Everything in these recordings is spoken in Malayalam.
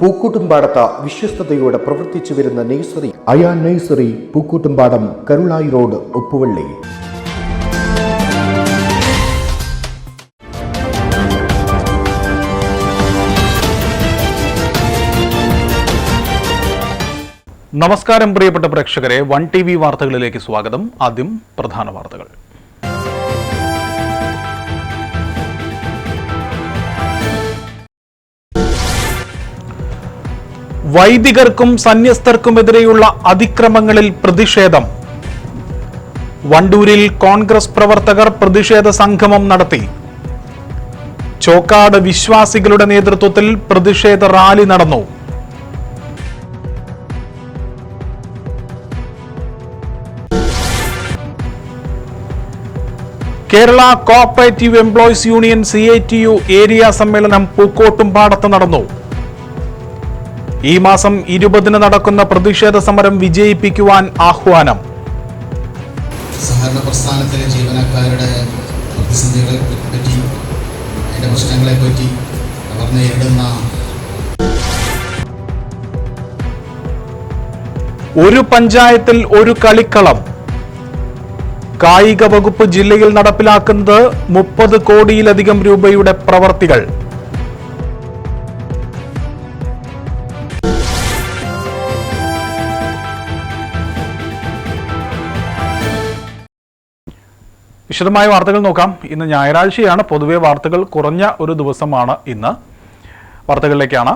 പൂക്കൂട്ടുംപാടത്ത വിശ്വസ്തയോടെ പ്രവർത്തിച്ചു വരുന്ന nursery Ayan nursery Pookkottumpadam Karulai road Uppuvally. നമസ്കാരം പ്രിയപ്പെട്ട പ്രേക്ഷകരെ വൺ ടി വി വാർത്തകളിലേക്ക് സ്വാഗതം. ആദ്യം പ്രധാന വാർത്തകൾ. വൈദികർക്കും സന്യസ്തർക്കുമെതിരെയുള്ള അതിക്രമങ്ങളിൽ പ്രതിഷേധം. വണ്ടൂരിൽ കോൺഗ്രസ് പ്രവർത്തകർ പ്രതിഷേധ സംഗമം നടത്തി. ചോക്കാട് വിശ്വാസികളുടെ നേതൃത്വത്തിൽ പ്രതിഷേധ റാലി നടന്നു. Kerala cooperative employees union C area സമ്മേളനം പൂക്കോട്ടുംപാടത്ത് നടന്നു. ഈ മാസം ഇരുപതിന് നടക്കുന്ന പ്രതിഷേധ സമരം വിജയിപ്പിക്കുവാൻ ആഹ്വാനം. സഹകരണ പ്രസ്ഥാനത്തിലെ ജീവനക്കാരുടെ പ്രതിസന്ധികളെ പറ്റി അതിന്റെ പ്രശ്നങ്ങളെ പറ്റി അവർ നേരിടുന്ന ഒരു പഞ്ചായത്തിൽ ഒരു കളിക്കളം. കായിക വകുപ്പ് ജില്ലയിൽ നടപ്പിലാക്കുന്നത് മുപ്പത് കോടിയിലധികം രൂപയുടെ പ്രവർത്തികൾ. വിശദമായ വാർത്തകൾ നോക്കാം. ഇന്ന് ഞായറാഴ്ചയാണ്. പൊതുവെ വാർത്തകൾ കുറഞ്ഞ ഒരു ദിവസമാണ് ഇന്ന്. വാർത്തകളിലേക്കാണ്.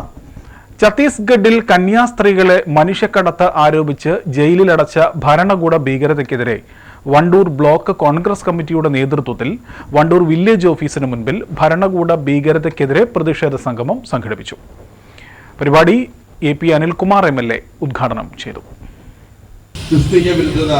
ഛത്തീസ്ഗഡിൽ കന്യാസ്ത്രീകളെ മനുഷ്യക്കടത്ത് ആരോപിച്ച് ജയിലിലടച്ച ഭരണകൂട ഭീകരതയ്ക്കെതിരെ വണ്ടൂർ ബ്ലോക്ക് കോൺഗ്രസ് കമ്മിറ്റിയുടെ നേതൃത്വത്തിൽ വണ്ടൂർ വില്ലേജ് ഓഫീസിന് മുൻപിൽ ഭരണകൂട ഭീകരതയ്ക്കെതിരെ പ്രതിഷേധ സംഗമം സംഘടിപ്പിച്ചു. പരിപാടി A P Anilkumar M L A ഉദ്ഘാടനം ചെയ്തു. ക്രിസ്തീയ വിരുദ്ധത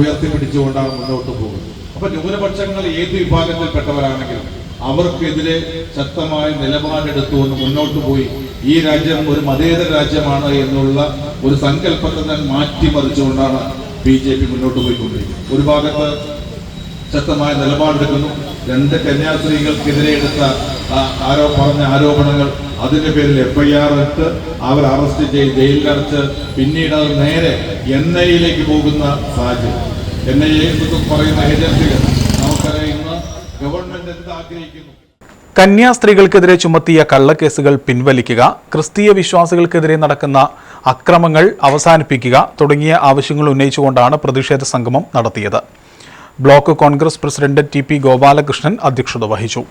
ഉയർത്തിപ്പിടിച്ചുകൊണ്ടാണ് മുന്നോട്ട് പോകുന്നത്. അപ്പൊ ന്യൂനപക്ഷങ്ങൾ ഏത് വിഭാഗത്തിൽപ്പെട്ടവരാണെങ്കിലും അവർക്കെതിരെ ശക്തമായ നിലപാടെടുത്തുകൊണ്ട് മുന്നോട്ട് പോയി. ഈ രാജ്യം ഒരു മതേതര രാജ്യമാണ് എന്നുള്ള ഒരു സങ്കല്പത്തെ തന്നെ മാറ്റിമറിച്ചുകൊണ്ടാണ് ബി ജെ പി മുന്നോട്ട് പോയിക്കൊണ്ടിരിക്കുന്നത്. ഒരു ഭാഗത്ത് ശക്തമായ നിലപാടെടുക്കുന്നു. രണ്ട് കന്യാസ്ത്രീകൾക്കെതിരെ എടുത്ത ആരോ പറഞ്ഞ ആരോപണങ്ങൾ അതിന്റെ പേരിൽ എഫ്ഐആർ ഇട്ട് അവർ അറസ്റ്റ് ചെയ്ത് ജയിലിലടച്ച് പിന്നീട് അത് നേരെ എൻ ഐയിലേക്ക് പോകുന്ന സാഹചര്യം. എൻ ഐ എ പറയുന്ന ഏജൻസികൾ നമുക്കറിയാം ഗവൺമെന്റ് ആഗ്രഹിക്കുന്നു? കന്യാസ്ത്രീകൾക്കെതിരെ ചുമത്തിയ കള്ളക്കേസുകൾ പിൻവലിക്കുക ക്രിസ്തീയ വിശ്വാസികൾക്കെതിരെ നടക്കുന്ന അക്രമങ്ങൾ അവസാനിപ്പിക്കുക തുടങ്ങിയ ആവശ്യങ്ങൾ ഉന്നയിച്ചുകൊണ്ടാണ് പ്രതിഷേധ സംഗമം നടത്തിയത്. Block Congress president T P Gopalakrishnan അധ്യക്ഷത വഹിച്ചു.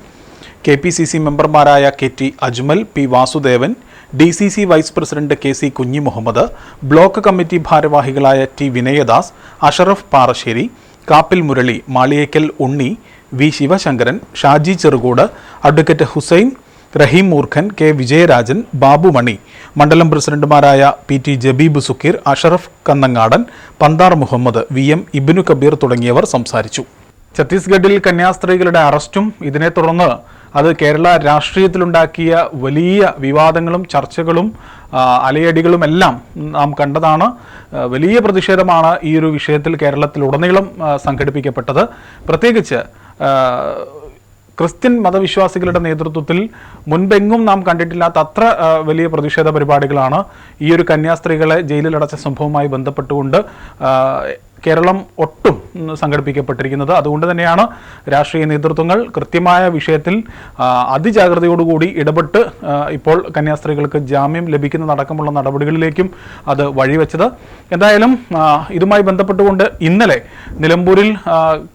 കെ പി സി സി മെമ്പർമാരായ K T Ajmal P Vasudevan D C C vice president K C Kunhi Muhammad block committee ഭാരവാഹികളായ T Vinayadas Asharaf Parassery Kappil Murali Maliyekkal Unni V Sivasankaran Shaji Cherukood advocate Hussain Rahim Moorkhan K Vijayarajan Babumani മണ്ഡലം പ്രസിഡന്റുമാരായ P T Jabeeb Sukkeer Asharaf Kannangadan Panthar Muhammad V M Ibinu Kabeer തുടങ്ങിയവർ സംസാരിച്ചു. ഛത്തീസ്ഗഡിൽ കന്യാസ്ത്രീകളുടെ അറസ്റ്റും ഇതിനെ തുടർന്ന് അത് കേരള രാഷ്ട്രീയത്തിലുണ്ടാക്കിയ വലിയ വിവാദങ്ങളും ചർച്ചകളും അലയടികളും എല്ലാം നാം കണ്ടതാണ്. വലിയ പ്രതിഷേധമാണ് ഈ ഒരു വിഷയത്തിൽ കേരളത്തിൽ ഉടനീളം സംഘടിപ്പിക്കപ്പെട്ടത്. പ്രത്യേകിച്ച് ക്രിസ്ത്യൻ മതവിശ്വാസികളുടെ നേതൃത്വത്തിൽ മുൻപെങ്ങും നാം കണ്ടിട്ടില്ലാത്ത അത്ര വലിയ പ്രതിഷേധ പരിപാടികളാണ് ഈ ഒരു കന്യാസ്ത്രീകളെ ജയിലിലടച്ച സംഭവവുമായി ബന്ധപ്പെട്ടുകൊണ്ട് കേരളം ഒട്ടും സംഘടിപ്പിക്കപ്പെട്ടിരിക്കുന്നത്. അതുകൊണ്ട് തന്നെയാണ് രാഷ്ട്രീയ നേതൃത്വങ്ങൾ കൃത്യമായ വിഷയത്തിൽ അതിജാഗ്രതയോടുകൂടി ഇടപെട്ട് ഇപ്പോൾ കന്യാസ്ത്രീകൾക്ക് ജാമ്യം ലഭിക്കുന്നതടക്കമുള്ള നടപടികളിലേക്കും അത് വഴിവെച്ചത്. എന്തായാലും ഇതുമായി ബന്ധപ്പെട്ടുകൊണ്ട് ഇന്നലെ നിലമ്പൂരിൽ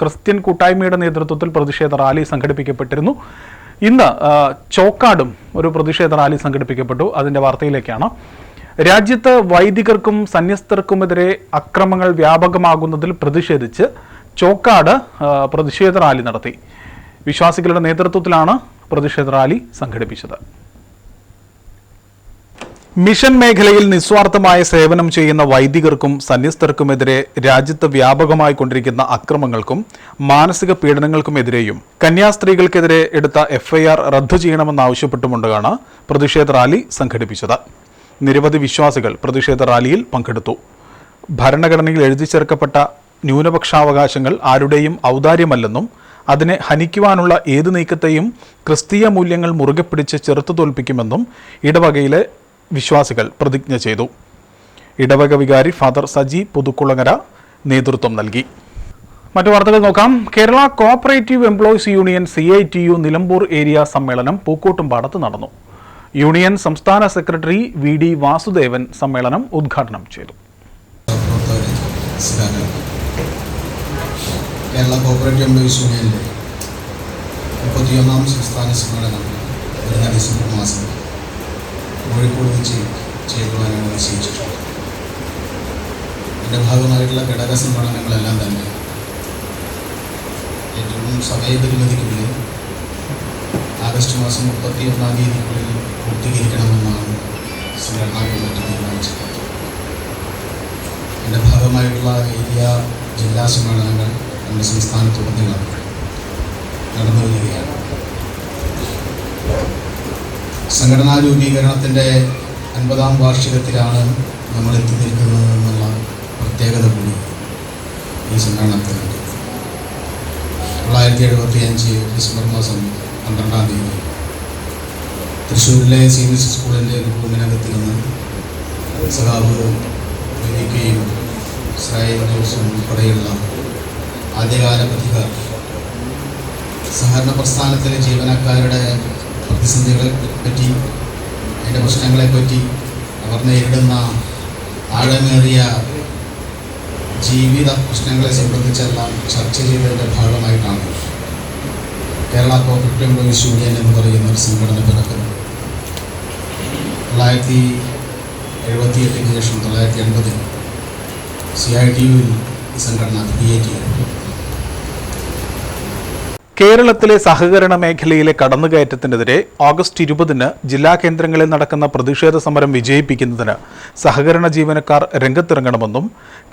ക്രിസ്ത്യൻ കൂട്ടായ്മയുടെ നേതൃത്വത്തിൽ പ്രതിഷേധ റാലി സംഘടിപ്പിക്കപ്പെട്ടിരുന്നു. ഇന്ന് ചോക്കാടും ഒരു പ്രതിഷേധ റാലി സംഘടിപ്പിക്കപ്പെട്ടു. അതിന്റെ വാർത്തയിലേക്കാണ്. രാജ്യത്ത് വൈദികർക്കും സന്യസ്തർക്കുമെതിരെ അക്രമങ്ങൾ വ്യാപകമാകുന്നതിൽ പ്രതിഷേധിച്ച് ചോക്കാട് പ്രതിഷേധ റാലി നടത്തി. വിശ്വാസികളുടെ നേതൃത്വത്തിലാണ് പ്രതിഷേധ റാലി സംഘടിപ്പിച്ചത്. മിഷൻ മേഖലയിൽ നിസ്വാർത്ഥമായ സേവനം ചെയ്യുന്ന വൈദികർക്കും സന്യസ്തർക്കുമെതിരെ രാജ്യത്ത് വ്യാപകമായി കൊണ്ടിരിക്കുന്ന അക്രമങ്ങൾക്കും മാനസിക പീഡനങ്ങൾക്കുമെതിരെയും കന്യാസ്ത്രീകൾക്കെതിരെ എടുത്ത എഫ്ഐആർ റദ്ദു ചെയ്യണമെന്നാവശ്യപ്പെട്ടുകൊണ്ടാണ് പ്രതിഷേധ റാലി സംഘടിപ്പിച്ചത്. നിരവധി വിശ്വാസികൾ പ്രതിഷേധ റാലിയിൽ പങ്കെടുത്തു. ഭരണഘടനയിൽ എഴുതി ചേർക്കപ്പെട്ട ന്യൂനപക്ഷാവകാശങ്ങൾ ആരുടെയും ഔദാര്യമല്ലെന്നും അതിനെ ഹനിക്കുവാനുള്ള ഏത് നീക്കത്തെയും ക്രിസ്തീയ മൂല്യങ്ങൾ മുറുകെ പിടിച്ച് ചെറുത്തു തോൽപ്പിക്കുമെന്നും ഇടവകയിലെ വിശ്വാസികൾ പ്രതിജ്ഞ ചെയ്തു. ഇടവക വികാരി ഫാദർ സജി പുതുക്കുളങ്ങര നേതൃത്വം നൽകി. മറ്റു വാർത്തകൾ നോക്കാം. Kerala cooperative employees union C I T U Nilambur area സമ്മേളനം പൂക്കോട്ടുംപാടത്ത് നടന്നു. യൂണിയൻ സംസ്ഥാന സെക്രട്ടറി വി ഡി വാസുദേവൻ സമ്മേളനം ഉദ്ഘാടനം ചെയ്തു. കേരള കോപ്പറേറ്റീവ് എംപ്ലോയീസ് യൂണിയനിലെ മുപ്പത്തിയൊന്നാം സംസ്ഥാന സമ്മേളനം വരുന്ന ഡിസംബർ മാസം കോഴിക്കോട് വെച്ച് ചേരുവാനാണ് നിശ്ചയിച്ചിട്ടുള്ളത്. ഇതിന്റെ ഭാഗമായിട്ടുള്ള ഘടക സമ്മേളനങ്ങളെല്ലാം തന്നെ ഏറ്റവും സമയപരിമിതിക്കുള്ളിൽ ആഗസ്റ്റ് മാസം മുപ്പത്തി ഒന്നാം തീയതിക്കുള്ളിൽ പൂർത്തീകരിക്കണമെന്നാണ് സംഘടനാ കമ്മിറ്റി തീരുമാനിച്ചത്. എന്റെ ഭാഗമായിട്ടുള്ള ഏരിയ ജില്ലാ സമ്മേളനങ്ങൾ നമ്മുടെ സംസ്ഥാനത്തുടനീളം നടന്നു വരികയാണ്. സംഘടനാ രൂപീകരണത്തിന്റെ അൻപതാം വാർഷികത്തിലാണ് നമ്മൾ എത്തി നിൽക്കുന്നത് എന്നുള്ള പ്രത്യേകത കൂടി ഈ സംഘടനത്തിനുണ്ട് തൊള്ളായിരത്തി എഴുപത്തി അഞ്ച് ഡിസംബർ മാസം പന്ത്രണ്ടാം തീയതി. തൃശ്ശൂരിലെ സി ബി എസ് സ്കൂളിന്റെ ഒരു റൂമിനകത്ത് നിന്ന് സഹാബ് വിനിക്കുകയും ഇസ്രായേൽ ജോസും ഉൾപ്പെടെയുള്ള ആദ്യകാല പ്രതികാർ സഹകരണ പ്രസ്ഥാനത്തിലെ ജീവനക്കാരുടെ പ്രതിസന്ധികളെ പറ്റി അതിന്റെ പ്രശ്നങ്ങളെപ്പറ്റി അവർ നേരിടുന്ന ആഴമേറിയ ജീവിത പ്രശ്നങ്ങളെ സംബന്ധിച്ചെല്ലാം ചർച്ച ചെയ്തതിന്റെ ഭാഗമായിട്ടാണ് കേരള കോപ്പറേറ്റീവ് എംപ്ലോയീസ് യൂണിയൻ എന്ന് പറയുന്ന ഒരു സംഘടന പിറക്കുന്നത് തൊള്ളായിരത്തി എഴുപത്തിയെട്ടിന് ശേഷം തൊള്ളായിരത്തി എൺപതിൽ സി ഐ ടി യുവിൽ സംഘടന ക്രിയേറ്റ് ചെയ്തു കേരളത്തിലെ സഹകരണ മേഖലയിലെ കടന്നുകയറ്റത്തിനെതിരെ ഓഗസ്റ്റ് ഇരുപതിന് ജില്ലാ കേന്ദ്രങ്ങളിൽ നടക്കുന്ന പ്രതിഷേധ സമരം വിജയിപ്പിക്കുന്നതിന് സഹകരണ ജീവനക്കാർ രംഗത്തിറങ്ങണമെന്നും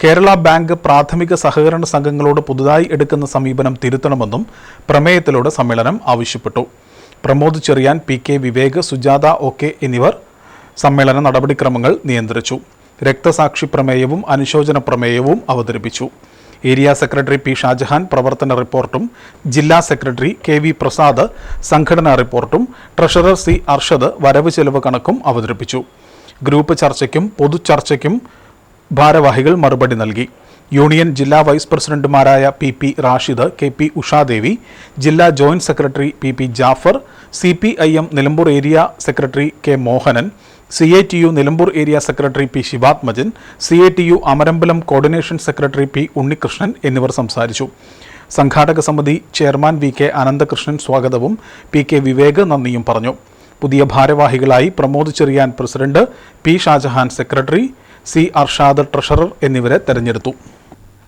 കേരള ബാങ്ക് പ്രാഥമിക സഹകരണ സംഘങ്ങളോട് പുതുതായി എടുക്കുന്ന സമീപനം തിരുത്തണമെന്നും പ്രമേയത്തിലൂടെ സമ്മേളനം ആവശ്യപ്പെട്ടു. Pramod Cheriyan P K Vivek Sujatha O K എന്നിവർ സമ്മേളന നടപടിക്രമങ്ങൾ നിയന്ത്രിച്ചു. രക്തസാക്ഷി പ്രമേയവും അനുശോചന പ്രമേയവും അവതരിപ്പിച്ചു. ഏരിയ സെക്രട്ടറി പി ഷാജഹാൻ പ്രവർത്തന റിപ്പോർട്ടും ജില്ലാ സെക്രട്ടറി കെ വി പ്രസാദ് സംഘടനാ റിപ്പോർട്ടും ട്രഷറർ സി അർഷദ് വരവ് ചെലവ് കണക്കും അവതരിപ്പിച്ചു. ഗ്രൂപ്പ് ചർച്ചയ്ക്കും പൊതു ചർച്ചയ്ക്കും ഭാരവാഹികൾ മറുപടി നൽകി. യൂണിയൻ ജില്ലാ വൈസ് പ്രസിഡന്റുമാരായ P P Rashid K P Ushadevi ജില്ലാ joint secretary P P Jafar C P I M Nilambur area secretary K Mohanan C A T U Nilambur area secretary P Sivathmajan C A T U Amarambalam coordination secretary P Unnikrishnan എന്നിവർ സംസാരിച്ചു. സംഘാടക സമിതി ചെയർമാൻ വി കെ അനന്തകൃഷ്ണൻ സ്വാഗതവും പി കെ വിവേക് നന്ദിയും പറഞ്ഞു. പുതിയ ഭാരവാഹികളായി Pramod Cheriyan president P Shajahan secretary C Arshad treasurer എന്നിവരെ തെരഞ്ഞെടുത്തു.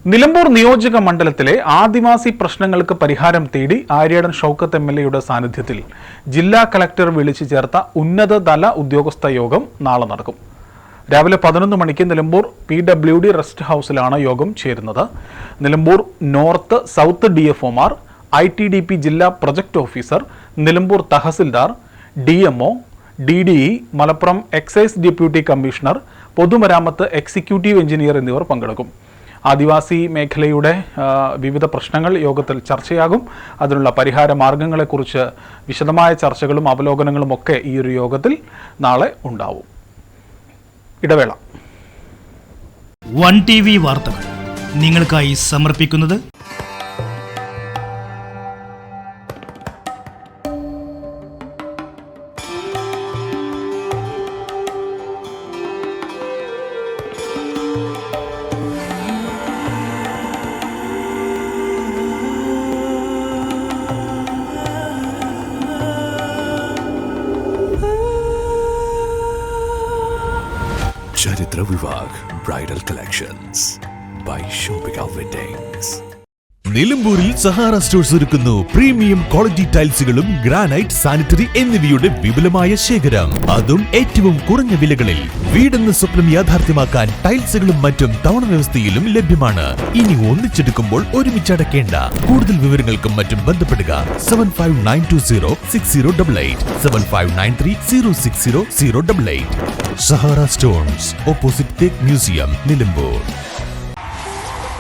നിലമ്പൂർ നിയോജക മണ്ഡലത്തിലെ ആദിവാസി പ്രശ്നങ്ങൾക്ക് പരിഹാരം തേടി ആര്യാടൻ ഷൗക്കത്ത് എം എൽ എയുടെ സാന്നിധ്യത്തിൽ ജില്ലാ കളക്ടർ വിളിച്ചു ചേർത്ത ഉന്നതതല ഉദ്യോഗസ്ഥ യോഗം നാളെ നടക്കും. രാവിലെ പതിനൊന്ന് മണിക്ക് Nilambur P W D rest ഹൗസിലാണ് യോഗം ചേരുന്നത്. Nilambur north south D F Omar I T D P ജില്ലാ project officer Nilambur tahsildar D M O D D E Malappuram excise deputy commissioner പൊതുമരാമത്ത് എക്സിക്യൂട്ടീവ് എഞ്ചിനീയർ എന്നിവർ പങ്കെടുക്കും. ആദിവാസി മേഖലയുടെ വിവിധ പ്രശ്നങ്ങൾ യോഗത്തിൽ ചർച്ചയാകും. അതിനുള്ള പരിഹാര മാർഗങ്ങളെക്കുറിച്ച് വിശദമായ ചർച്ചകളും അവലോകനങ്ങളും ഒക്കെ ഈ ഒരു യോഗത്തിൽ നാളെ ഉണ്ടാവും. ഇടവേള. വൺ ടി വി വാർത്തകൾ നിങ്ങൾക്കായി സമർപ്പിക്കുന്നത് Vivah bridal collections by shopping weddings നിലമ്പൂരിൽ സഹാറ സ്റ്റോഴ്സ് ഒരുക്കുന്നു. പ്രീമിയം ക്വാളിറ്റി ടൈൽസുകളും ഗ്രാനൈറ്റ് സാനിറ്ററി എന്നിവയുടെ വിപുലമായ ശേഖരം. അതും ഏറ്റവും കുറഞ്ഞ വിലകളിൽ. വീടെന്ന സ്വപ്നം യാഥാർത്ഥ്യമാക്കാൻ ടൈൽസുകളും മറ്റും തവണ വ്യവസ്ഥയിലും ലഭ്യമാണ്. ഇനി ഒന്നിച്ചെടുക്കുമ്പോൾ ഒരുമിച്ച് അടയ്ക്കേണ്ട. കൂടുതൽ വിവരങ്ങൾക്കും മറ്റും ബന്ധപ്പെടുക seven five nine two zero six zero double eight seven five nine three zero six zero zero double eight Sahara stones opposite തേക്ക് മ്യൂസിയം നിലമ്പൂർ.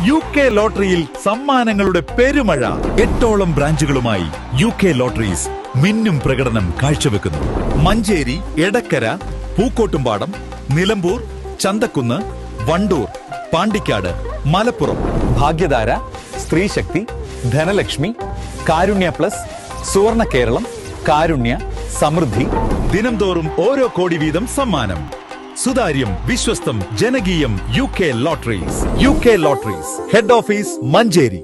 യു കെ ലോട്ടറിയിൽ സമ്മാനങ്ങളുടെ പെരുമഴ. എട്ടോളം ബ്രാഞ്ചുകളുമായി യു കെ ലോട്ടറീസ് മിന്നും പ്രകടനം കാഴ്ചവെക്കുന്നു. മഞ്ചേരി എടക്കര പൂക്കോട്ടുംപാടം നിലമ്പൂർ ചന്തക്കുന്ന് വണ്ടൂർ പാണ്ടിക്കാട് മലപ്പുറം. ഭാഗ്യധാര സ്ത്രീശക്തി ധനലക്ഷ്മി കാരുണ്യ പ്ലസ് സുവർണ കേരളം കാരുണ്യ സമൃദ്ധി. ദിനംതോറും ഓരോ കോടി വീതം സമ്മാനം. സുതാര്യം വിശ്വസ്തം ജനകീയം U K lotteries. U K lotteries. Head office Manjeri.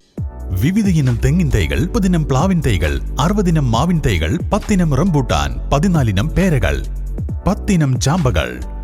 വിവിധ ഇനം തെങ്ങിൻ തൈകൾ മുപ്പതിനം പ്ലാവിൻ തൈകൾ അറുപതിനം മാവിൻ തൈകൾ പത്തിനം റംബൂട്ടാൻ പതിനാലിനം പേരകൾ പത്തിനം ചാമ്പകൾ.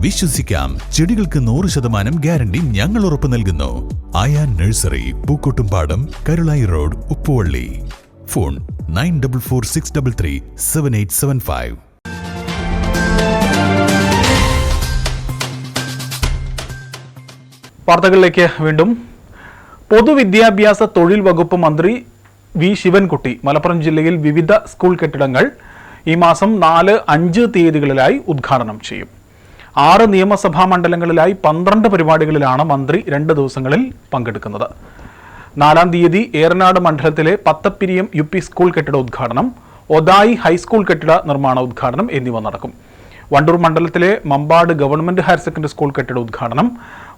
വിശ്വസിക്കാം. ചെടികൾക്ക് നൂറ് ശതമാനം ഗ്യാരണ്ടി ഞങ്ങൾ ഉറപ്പു നൽകുന്നു. Ayan nursery Pookkottumpadam Karulai road Uppuvally. Phone nine double four six double three seven eight seven five. വാർത്തകളിലേക്ക് വീണ്ടും. പൊതുവിദ്യാഭ്യാസ തൊഴിൽ വകുപ്പ് മന്ത്രി വി. ശിവൻകുട്ടി മലപ്പുറം ജില്ലയിൽ വിവിധ സ്കൂൾ കെട്ടിടങ്ങൾ ഈ മാസം നാല് അഞ്ച് തീയതികളിലായി ഉദ്ഘാടനം ചെയ്യും. ആറ് നിയമസഭാ മണ്ഡലങ്ങളിലായി പന്ത്രണ്ട് പരിപാടികളിലാണ് മന്ത്രി രണ്ട് ദിവസങ്ങളിൽ പങ്കെടുക്കുന്നത്. നാലാം തീയതി ഏറനാട് മണ്ഡലത്തിലെ പത്തപ്പിരിയം യു പി സ്കൂൾ കെട്ടിട ഉദ്ഘാടനം ഒതായി ഹൈസ്കൂൾ കെട്ടിട നിർമ്മാണ ഉദ്ഘാടനം എന്നിവ നടക്കും. വണ്ടൂർ മണ്ഡലത്തിലെ Mambad government higher secondary school കെട്ടിട ഉദ്ഘാടനം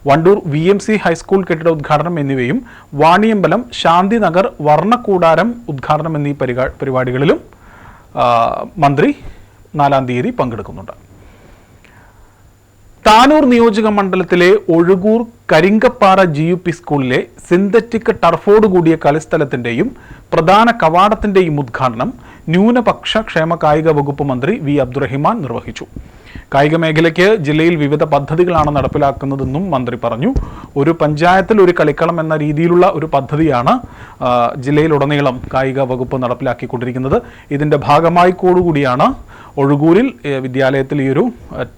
Wandoor V M C high school കെട്ടിട ഉദ്ഘാടനം എന്നിവയും വാണിയമ്പലം ശാന്തിനഗർ വർണക്കൂടാരം ഉദ്ഘാടനം എന്നീ പരിപാടികളിലും മന്ത്രി നാലാം തീയതി പങ്കെടുക്കുന്നുണ്ട്. താനൂർ നിയോജക മണ്ഡലത്തിലെ Ozhukur Karinkappara G U P സ്കൂളിലെ സിന്തറ്റിക് ടർഫോട് കൂടിയ കളിസ്ഥലത്തിന്റെയും പ്രധാന കവാടത്തിന്റെയും ഉദ്ഘാടനം ന്യൂനപക്ഷ ക്ഷേമ കായിക വകുപ്പ് മന്ത്രി വി അബ്ദുറഹിമാൻ നിർവഹിച്ചു. കായിക മേഖലയ്ക്ക് ജില്ലയിൽ വിവിധ പദ്ധതികളാണ് നടപ്പിലാക്കുന്നതെന്നും മന്ത്രി പറഞ്ഞു. ഒരു പഞ്ചായത്തിൽ ഒരു കളിക്കളം എന്ന രീതിയിലുള്ള ഒരു പദ്ധതിയാണ് ജില്ലയിലുടനീളം കായിക വകുപ്പ് നടപ്പിലാക്കിക്കൊണ്ടിരിക്കുന്നത്. ഇതിന്റെ ഭാഗമായി കൂടിയാണ് ഒഴുകൂരിൽ വിദ്യാലയത്തിൽ ഈ ഒരു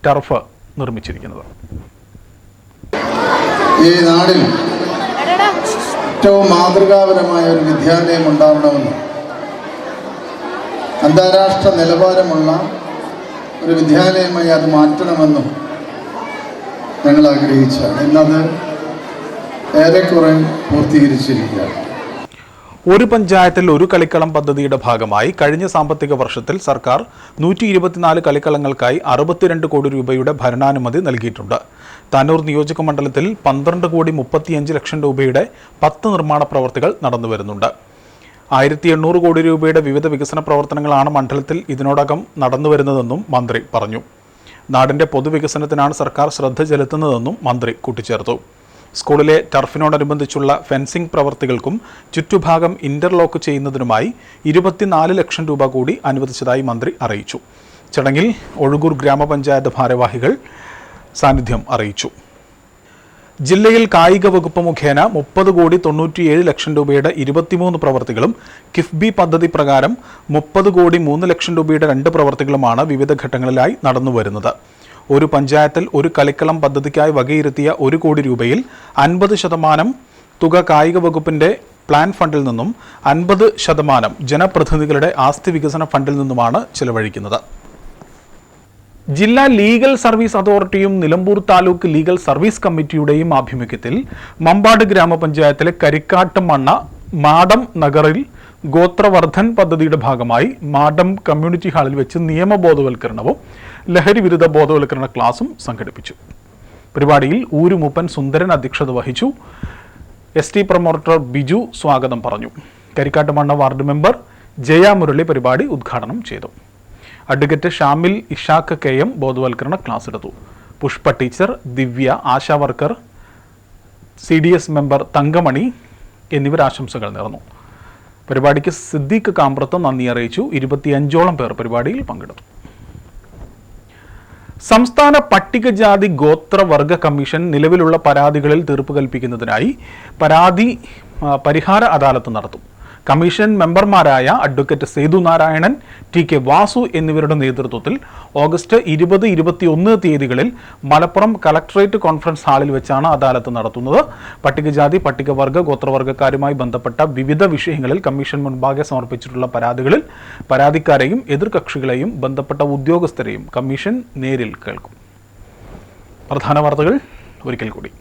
ടർഫ് നിർമ്മിച്ചിരിക്കുന്നത്. ഈ നാടിൽ ഏറ്റവും മാതൃകാപരമായ ഒരു വിദ്യാലയം ഉണ്ടാവണമെന്ന് അന്താരാഷ്ട്ര നിലവാരമുള്ള ഒരു വിദ്യാലയമായി അത് മാറ്റണമെന്നും ഞങ്ങൾ ആഗ്രഹിച്ചാണ്. ഇന്നത് ഏറെക്കുറെ പൂർത്തീകരിച്ചിരിക്കുകയാണ്. ഒരു പഞ്ചായത്തിൽ ഒരു കളിക്കളം പദ്ധതിയുടെ ഭാഗമായി കഴിഞ്ഞ സാമ്പത്തിക വർഷത്തിൽ സർക്കാർ നൂറ്റി ഇരുപത്തിനാല് കളിക്കളങ്ങൾക്കായി അറുപത്തിരണ്ട് കോടി രൂപയുടെ ഭരണാനുമതി നൽകിയിട്ടുണ്ട്. താനൂർ നിയോജക മണ്ഡലത്തിൽ പന്ത്രണ്ട് കോടി മുപ്പത്തിയഞ്ച് ലക്ഷം രൂപയുടെ പത്ത് നിർമ്മാണ പ്രവർത്തികൾ നടന്നു വരുന്നുണ്ട്. ആയിരത്തി എണ്ണൂറ് കോടി രൂപയുടെ വിവിധ വികസന പ്രവർത്തനങ്ങളാണ് മണ്ഡലത്തിൽ ഇതിനോടകം നടന്നു വരുന്നതെന്നും മന്ത്രി പറഞ്ഞു. നാടിന്റെ പൊതുവികസനത്തിനാണ് സർക്കാർ ശ്രദ്ധ ചെലുത്തുന്നതെന്നും മന്ത്രി കൂട്ടിച്ചേർത്തു. സ്കൂളിലെ ടർഫിനോടനുബന്ധിച്ചുള്ള ഫെൻസിംഗ് പ്രവർത്തികൾക്കും ചുറ്റുഭാഗം ഇന്റർലോക്ക് ചെയ്യുന്നതിനുമായി ഇരുപത്തിനാല് ലക്ഷം രൂപ കൂടി അനുവദിച്ചതായി മന്ത്രി അറിയിച്ചു. ചടങ്ങിൽ ഒഴുകൂർ ഗ്രാമപഞ്ചായത്ത് ഭാരവാഹികൾ സാന്നിധ്യം അറിയിച്ചു. ജില്ലയിൽ കായിക വകുപ്പ് മുഖേന മുപ്പത് കോടി തൊണ്ണൂറ്റിയേഴ് ലക്ഷം രൂപയുടെ ഇരുപത്തിമൂന്ന് പ്രവർത്തികളും കിഫ്ബി പദ്ധതി പ്രകാരം മുപ്പത് കോടി മൂന്ന് ലക്ഷം രൂപയുടെ രണ്ട് പ്രവർത്തികളുമാണ് വിവിധ ഘട്ടങ്ങളിലായി നടന്നുവരുന്നത്. ഒരു പഞ്ചായത്തിൽ ഒരു കളിക്കളം പദ്ധതിക്കായി വകയിരുത്തിയ ഒരു കോടി രൂപയിൽ അൻപത് ശതമാനം തുക കായിക വകുപ്പിന്റെ പ്ലാൻ ഫണ്ടിൽ നിന്നും അൻപത് ശതമാനം ജനപ്രതിനിധികളുടെ ആസ്തി വികസന ഫണ്ടിൽ നിന്നുമാണ് ചെലവഴിക്കുന്നത്. ജില്ലാ ലീഗൽ സർവീസ് അതോറിറ്റിയും നിലമ്പൂർ താലൂക്ക് ലീഗൽ സർവീസ് കമ്മിറ്റിയുടെയും ആഭിമുഖ്യത്തിൽ മമ്പാട് ഗ്രാമപഞ്ചായത്തിലെ കരിക്കാട്ട് മണ്ണ മാടം നഗറിൽ ഗോത്രവർദ്ധൻ പദ്ധതിയുടെ ഭാഗമായി മാടം കമ്മ്യൂണിറ്റി ഹാളിൽ വെച്ച് നിയമബോധവൽക്കരണവും ലഹരി വിരുദ്ധ ബോധവൽക്കരണ ക്ലാസും സംഘടിപ്പിച്ചു. പരിപാടിയിൽ ഊരുമൂപ്പൻ സുന്ദരൻ അധ്യക്ഷത വഹിച്ചു. എസ് ടി പ്രൊമോട്ടർ ബിജു സ്വാഗതം പറഞ്ഞു. കരിക്കാട്ട് മണ്ണ വാർഡ് മെമ്പർ ജയ മുരളി പരിപാടി ഉദ്ഘാടനം ചെയ്തു. Advocate Shamil Ishaq K M ബോധവൽക്കരണ ക്ലാസ് എടുത്തു. Pushpa teacher Divya Asha worker C D S member Thankamani എന്നിവർ ആശംസകൾ നേർന്നു. പരിപാടിക്ക് സിദ്ദീഖ് കാമ്പ്രത്ത് നന്ദി അറിയിച്ചു. ഇരുപത്തിയഞ്ചോളം പേർ പരിപാടിയിൽ പങ്കെടുത്തു. സംസ്ഥാന പട്ടികജാതി ഗോത്രവർഗ കമ്മീഷൻ നിലവിലുള്ള പരാതികളിൽ തീർപ്പ് കൽപ്പിക്കുന്നതിനായി പരാതി പരിഹാര അദാലത്ത് നടത്തും. കമ്മീഷൻ മെമ്പർമാരായ advocate Sethu Narayanan T K Vasu എന്നിവരുടെ നേതൃത്വത്തിൽ ഓഗസ്റ്റ് ഇരുപത് ഇരുപത്തിയൊന്ന് തീയതികളിൽ മലപ്പുറം കലക്ടറേറ്റ് കോൺഫറൻസ് ഹാളിൽ വെച്ചാണ് അദാലത്ത് നടത്തുന്നത്. പട്ടികജാതി പട്ടികവർഗ ഗോത്രവർഗക്കാരുമായി ബന്ധപ്പെട്ട വിവിധ വിഷയങ്ങളിൽ കമ്മീഷൻ മുൻപാകെ സമർപ്പിച്ചിട്ടുള്ള പരാതികളിൽ പരാതിക്കാരെയും എതിർകക്ഷികളെയും ബന്ധപ്പെട്ട ഉദ്യോഗസ്ഥരെയും കമ്മീഷൻ നേരിൽ കേൾക്കും. പ്രധാന വാർത്തകൾ ഒരിക്കൽ കൂടി.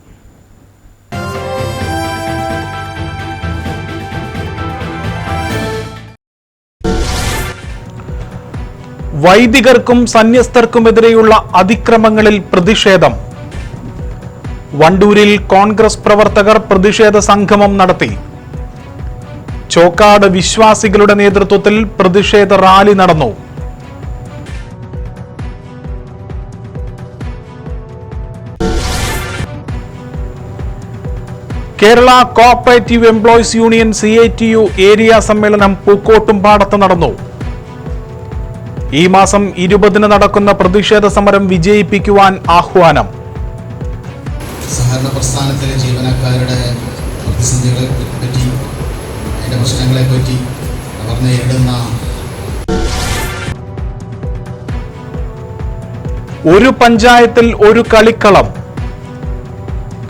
വൈദികർക്കും സന്യസ്തർക്കുമെതിരെയുള്ള അതിക്രമങ്ങളിൽ പ്രതിഷേധം. വണ്ടൂരിൽ കോൺഗ്രസ് പ്രവർത്തകർ പ്രതിഷേധ സംഗമം നടത്തി. ചോക്കാട് വിശ്വാസികളുടെ നേതൃത്വത്തിൽ പ്രതിഷേധ റാലി നടന്നു. Kerala cooperative employees union C area സമ്മേളനം പൂക്കോട്ടും പാടത്ത് നടന്നു. ഈ മാസം ഇരുപതിന് നടക്കുന്ന പ്രതിഷേധ സമരം വിജയിപ്പിക്കുവാൻ ആഹ്വാനം. സഹകരണ പ്രസ്ഥാനത്തിലെ ജീവനക്കാരുടെ പ്രതിസന്ധികളെ പറ്റി അതിന്റെ പ്രശ്നങ്ങളെ പറ്റി അവർ നേരിടുന്ന ഒരു പഞ്ചായത്തിൽ ഒരു കളിക്കളം.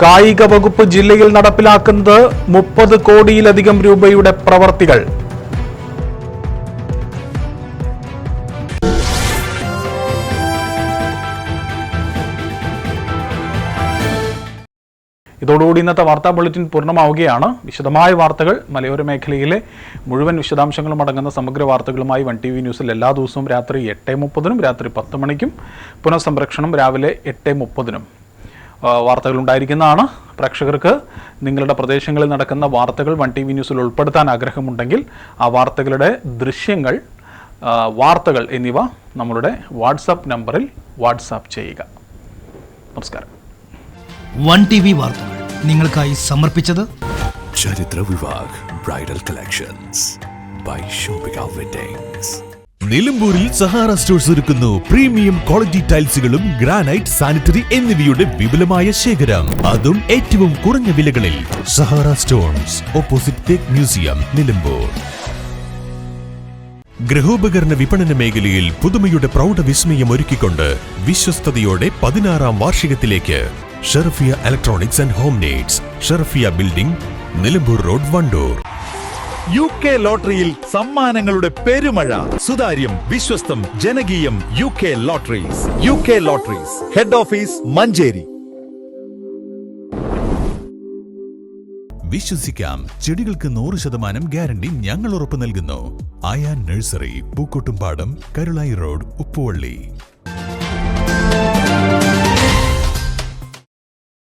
കായിക വകുപ്പ് ജില്ലയിൽ നടപ്പിലാക്കുന്നത് മുപ്പത് കോടിയിലധികം രൂപയുടെ പ്രവർത്തികൾ. ഇതോടുകൂടി ഇന്നത്തെ വാർത്താ ബുള്ളറ്റിൻ പൂർണമാവുകയാണ്. വിശദമായ വാർത്തകൾ മലയോര മേഖലയിലെ മുഴുവൻ വിശദാംശങ്ങളും അടങ്ങുന്ന സമഗ്ര വാർത്തകളുമായി വൺ ടി വി ന്യൂസിൽ എല്ലാ ദിവസവും രാത്രി എട്ട് മുപ്പതിനും രാത്രി പത്ത് മണിക്കും പുനഃസംരക്ഷണം രാവിലെ എട്ട് മുപ്പതിനും. വാർത്തകളുണ്ടായിരിക്കുന്നതാണ് പ്രേക്ഷകർക്ക് നിങ്ങളുടെ പ്രദേശങ്ങളിൽ നടക്കുന്ന വാർത്തകൾ വൺ ടി വി ന്യൂസിൽ ഉൾപ്പെടുത്താൻ ആഗ്രഹമുണ്ടെങ്കിൽ ആ വാർത്തകളുടെ ദൃശ്യങ്ങൾ വാർത്തകൾ എന്നിവ നമ്മളുടെ വാട്സാപ്പ് നമ്പറിൽ വാട്സാപ്പ് ചെയ്യുക. നമസ്കാരം. വൺ ടി വി വാർത്തകൾ. നിങ്ങൾക്കായി സമർപ്പിച്ചത് ചരിത്ര Vivah bridal collections by Shoppika weddings നിലമ്പൂരിൽ സഹാറ സ്റ്റോഴ്സ് ഒരുക്കുന്നു. പ്രീമിയം ക്വാളിറ്റി ടൈൽസുകളും ഗ്രാനൈറ്റ് സാനിറ്ററി എന്നിവയുടെ വിപുലമായ ശേഖരം. അതും ഏറ്റവും കുറഞ്ഞ വിലകളിൽ. Sahara stones opposite tech museum Nilambur. ഗൃഹോപകരണ വിപണന മേഖലയിൽ പുതുമയുടെ പ്രൗഢ വിസ്മയം ഒരുക്കിക്കൊണ്ട് വിശ്വസ്തയോടെ പതിനാറാം വാർഷികത്തിലേക്ക് Sherfiya electronics and home needs Sherfiya building Nilambur road Wandoor. U K ലോട്ടറിയിൽ സമ്മാനങ്ങളുടെ പെരുമഴ. സുതാര്യം വിശ്വസ്തം ജനകീയം U K lotteries U K lotteries head office Manjeri. വിശ്വസിക്കാം. ചെടികൾക്ക് നൂറ് ശതമാനം ഗ്യാരണ്ടി ഞങ്ങൾ ഉറപ്പു നൽകുന്നു. Ayaan nursery Pookkottumpadam Karulai road Uppuvally.